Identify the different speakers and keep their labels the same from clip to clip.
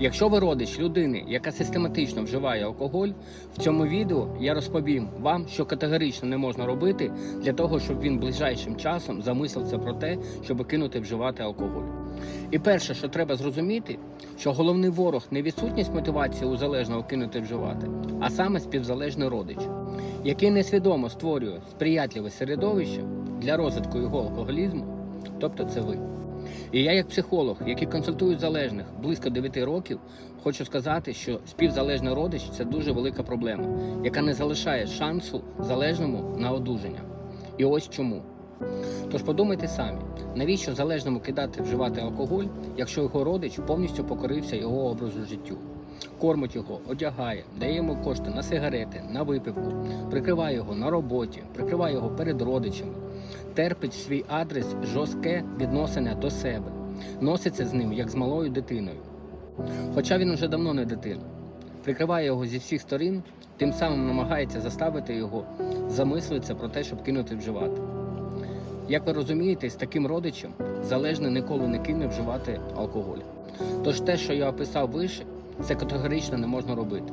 Speaker 1: Якщо ви родич людини, яка систематично вживає алкоголь, в цьому відео я розповім вам, що категорично не можна робити для того, щоб він ближайшим часом замислився про те, щоб кинути вживати алкоголь. І перше, що треба зрозуміти, що головний ворог не відсутність мотивації у залежного кинути вживати, а саме співзалежний родич, який несвідомо створює сприятливе середовище для розвитку його алкоголізму, тобто це ви. І я, як психолог, який консультує залежних близько 9 років, хочу сказати, що співзалежний родич це дуже велика проблема, яка не залишає шансу залежному на одужання. І ось чому. Тож подумайте самі, навіщо залежному кидати вживати алкоголь, якщо його родич повністю покорився його образу життю, кормить його, одягає, дає йому кошти на сигарети, на випивку, прикриває його на роботі, прикриває його перед родичами, терпить в свій адрес жорстке відношення до себе, носиться з ним як з малою дитиною. Хоча він уже давно не дитина, прикриває його зі всіх сторін, тим самим намагається заставити його замислитися про те, щоб кинути вживати. Як ви розумієте, з таким родичем залежний ніколи не кине вживати алкоголь. Тож те, що я описав вище, це категорично не можна робити.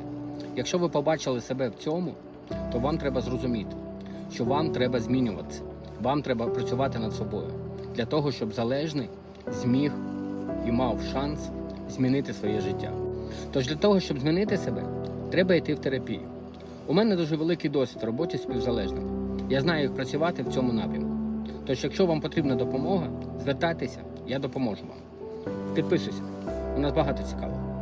Speaker 1: Якщо ви побачили себе в цьому, то вам треба зрозуміти, що вам треба змінюватися, вам треба працювати над собою для того, щоб залежний зміг і мав шанс змінити своє життя. Тож для того, щоб змінити себе, треба йти в терапію. У мене дуже великий досвід в роботі з співзалежними. Я знаю, як працювати в цьому напрямку. Тож, якщо вам потрібна допомога, звертайтеся, я допоможу вам. Підписуйся, у нас багато цікавого.